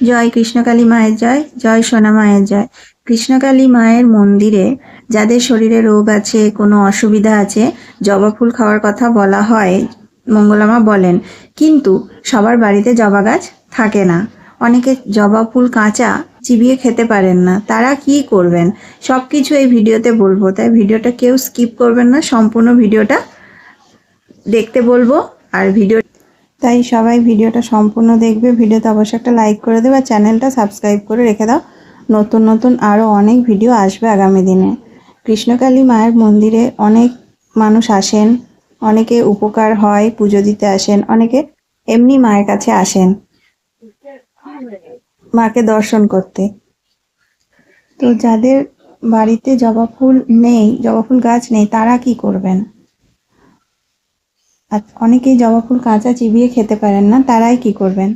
জয় কৃষ্ণকালী মায়ের জয় জয় সোনা মায়ের জয়। কৃষ্ণকালী মায়ের মন্দিরে যাদের শরীরে রোগ আছে, কোনো অসুবিধা আছে, জবা ফুল খাওয়ার কথা বলা হয়, মঙ্গলামা বলেন, কিন্তু সবার বাড়িতে জবা গাছ থাকে না। অনেকে জবা ফুল কাঁচা চিবিয়ে খেতে পারেন না। তারা কি করবেন? সব কিছু এই ভিডিওতে বলব। তাই ভিডিওটা কেউ স্কিপ করবেন না, সম্পূর্ণ ভিডিওটা দেখতে বলব। আর ভিডিও তাই সবাই ভিডিওটা সম্পূর্ণ দেখবে। ভিডিওতে অবশ্যই একটা লাইক করে দেবে আর চ্যানেলটা সাবস্ক্রাইব করে রেখে দাও। নতুন নতুন আরও অনেক ভিডিও আসবে আগামী দিনে। কৃষ্ণকালী মায়ের মন্দিরে অনেক মানুষ আসেন, অনেকে উপকার হয়, পুজো দিতে আসেন, অনেকে এমনি মায়ের কাছে আসেন। মাকে দর্শন করতে। তো যাদের বাড়িতে জবা ফুল নেই, জবা ফুল গাছ নেই, তারা কি করবেন? আর অনেকেই জবা ফুল, কাঁচা চিবিয়ে খেতে পারেন না, তারাই কি করবেন?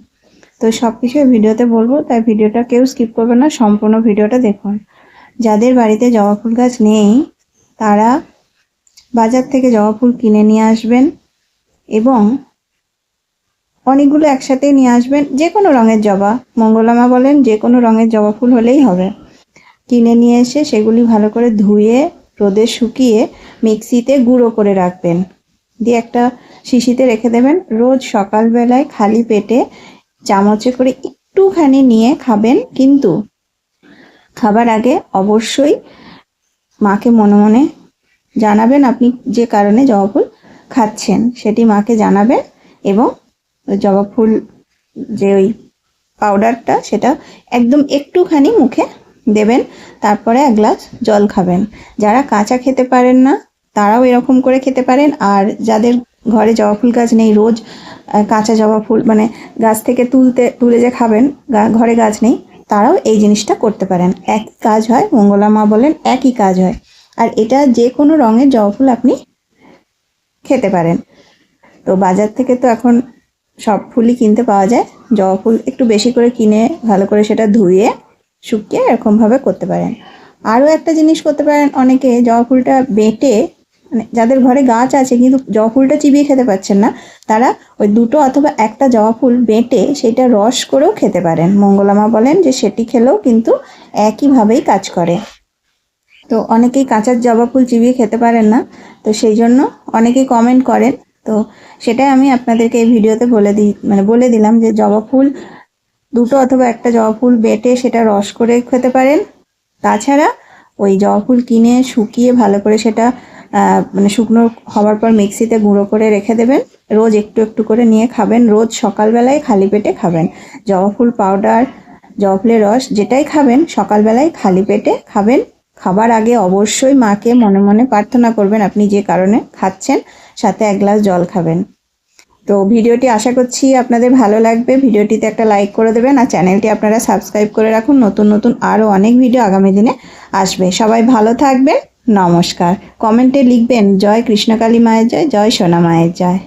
তো সব কিছু ভিডিওতে বলব, তাই ভিডিওটা কেউ স্কিপ করবে না, সম্পূর্ণ ভিডিওটা দেখুন। যাদের বাড়িতে জবা ফুল গাছ নেই, তারা বাজার থেকে জবা ফুল কিনে নিয়ে আসবেন এবং অনেকগুলো একসাথে নিয়ে আসবেন যে কোনো রঙের জবা। মঙ্গলামা বলেন যে কোনো রঙের জবা ফুল হলেই হবে। কিনে নিয়ে এসে সেগুলি ভালো করে ধুয়ে, রোদে শুকিয়ে মিক্সিতে গুঁড়ো করে রাখবেন। দিয়ে একটা শিশিতে রেখে দেবেন। রোজ সকালবেলায় খালি পেটে চামচে করে একটুখানি নিয়ে খাবেন, কিন্তু খাবার আগে অবশ্যই মাকে মনে মনে জানাবেন আপনি যে কারণে জবা ফুল খাচ্ছেন, সেটি মাকে জানাবেন এবং জবা ফুল যে ওই পাউডারটা, সেটা একদম একটুখানি মুখে দেবেন, তারপরে এক গ্লাস জল খাবেন। যারা কাঁচা খেতে পারেন না তারাও এরকম করে খেতে পারেন। আর যাদের ঘরে জবা ফুল গাছ নেই, রোজ কাঁচা জবা ফুল মানে গাছ থেকে তুলতে, তুলে যে খাবেন ঘরে গাছ নেই, তারাও এই জিনিসটা করতে পারেন। এক কাজ হয়, মঙ্গলা মা বলেন, একই কাজ হয়। আর এটা যে কোনো রঙের জবা ফুল আপনি খেতে পারেন। তো বাজার থেকে তো এখন সব ফুলই কিনতে পাওয়া যায়। জবা ফুল একটু বেশি করে কিনে, ভালো করে সেটা ধুয়ে, শুকিয়ে এরকমভাবে করতে পারেন। আরও একটা জিনিস করতে পারেন অনেকে, জবা ফুলটা বেটে মানে যাদের ঘরে গাছ আছে কিন্তু জবা ফুলটা চিবিয়ে খেতে পাচ্ছেন না, তারা ওই দুটো অথবা একটা জবা ফুল বেটে সেটা রস করেও খেতে পারেন। মঙ্গলামা বলেন যে সেটি খেলেও কিন্তু একইভাবেই কাজ করে। তো অনেকেই কাঁচার জবা ফুল চিবিয়ে খেতে পারেন না, তো সেই জন্য অনেকেই কমেন্ট করেন। তো সেটাই আমি আপনাদেরকে এই ভিডিওতে বলে দিই মানে বলে দিলাম যে জবা ফুল, দুটো অথবা একটা জবা ফুল বেটে সেটা রস করে খেতে পারেন। তাছাড়া ওই জবা ফুল কিনে শুকিয়ে ভালো করে সেটা মানে শুকনো হওয়ার পর মিক্সিতে গুঁড়ো করে রেখে দেবেন। রোজ একটু একটু করে নিয়ে খাবেন। রোজ সকালবেলায় খালি পেটে খাবেন। জবা ফুল পাউডার, জবা ফুলের রস, যেটাই খাবেন, সকালবেলায় খালি পেটে খাবেন। খাবার আগে অবশ্যই মাকে মনে মনে প্রার্থনা করবেন, আপনি যে কারণে খাচ্ছেন, সাথে এক গ্লাস জল খাবেন। তো ভিডিওটি আশা করছি আপনাদের ভালো লাগবে। ভিডিওটিতে একটা লাইক করে দেবেন আর চ্যানেলটি আপনারা সাবস্ক্রাইব করে রাখুন। নতুন নতুন আরও অনেক ভিডিও আগামী দিনে আসবে। সবাই ভালো থাকবেন। নমস্কার। কমেন্টে লিখবেন জয় কৃষ্ণকালী মায়ের জয় জয় সোনা মায়ের জয়।